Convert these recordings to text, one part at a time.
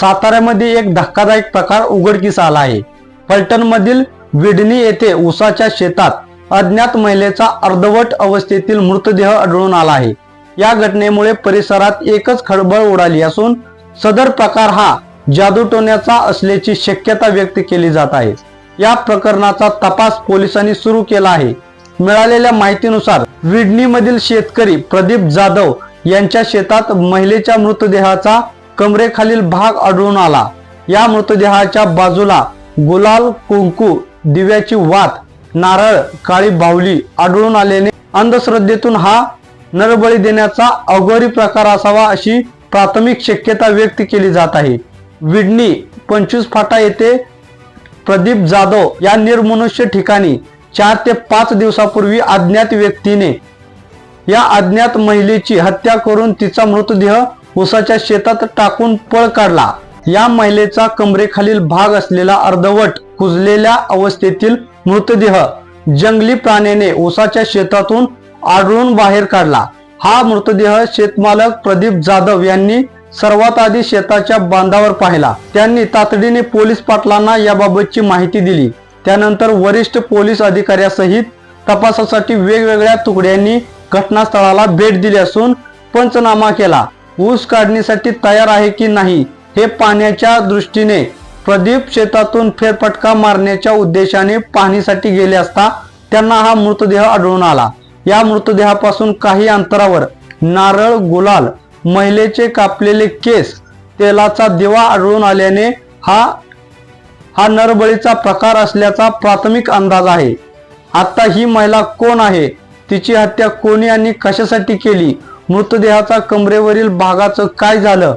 साताऱ्यामध्ये एक धक्कादायक प्रकार उघडकीस आला आहे. फलटणमधील विडणी येथे उसाच्या शेतात अज्ञात महिलेचा अर्धवट अवस्थेतील मृतदेह आढळून आला आहे. या घटनेमुळे परिसरात एकच खळबळ उडाली असून सदर प्रकार हा जादूटोण्याचा असल्याची शक्यता व्यक्त केली जात आहे. या प्रकरणाचा तपास पोलिसांनी सुरू केला आहे. मिळालेल्या माहितीनुसार विडणीमधील शेतकरी प्रदीप जाधव यांच्या शेतात महिलेच्या मृतदेहाचा कमरेखालील भाग आढळून आला. या मृतदेहाच्या बाजूला गुलाल कुंकू दिव्याची वात नारळ काळी बाहुली आढळून आल्याने अंधश्रद्धेतून हा नरबळी देण्याचा अघोरी प्रकार असावा अशी प्राथमिक शक्यता व्यक्त केली जात आहे. विडणी पंचवीस फाटा येथे प्रदीप जाधव या निर्मनुष्य ठिकाणी चार ते पाच दिवसापूर्वी अज्ञात व्यक्तीने या अज्ञात महिलेची हत्या करून तिचा मृतदेह उसाच्या शेतात टाकून पळ काढला. या महिलेचा कमरेखालील भाग असलेला अर्धवट कुजलेल्या अवस्थेतील मृतदेह जंगली प्राण्याने उसाच्या शेतातून आढळून बाहेर काढला. हा मृतदेह शेतमालक प्रदीप जाधव यांनी सर्वात आधी शेताच्या बांधावर पाहिला. त्यांनी तातडीने पोलीस पाटलांना याबाबतची माहिती दिली. त्यानंतर वरिष्ठ पोलीस अधिकाऱ्यासहित तपासासाठी वेगवेगळ्या तुकड्यांनी घटनास्थळाला भेट दिली असून पंचनामा केला. ऊस काढणीसाठी तयार आहे की नाही हे पाण्याच्या दृष्टीने प्रदीप शेतातून फेरफटका मारण्याच्या उद्देशाने पाहणीसाठी गेले असता त्यांना हा मृतदेह आढळून आला. या मृतदेहापासून काही अंतरावर नारळ गुलाल महिलेचे कापलेले केस तेलाचा दिवा आढळून आल्याने हा हा नरबळीचा प्रकार असल्याचा प्राथमिक अंदाज आहे. आता ही महिला कोण आहे? तिची हत्या कोणी आणि कशासाठी केली? मृतदेहाचा कमरेवरील भागाचं काय झालं?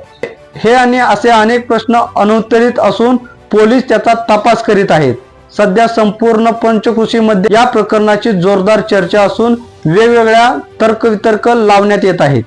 हे आणि असे अनेक प्रश्न अनुत्तरित असून पोलीस त्याचा तपास करीत आहेत. सध्या संपूर्ण पंचकृषीमध्ये या प्रकरणाची जोरदार चर्चा असून वेगवेगळ्या तर्कवितर्क लावण्यात येत आहेत.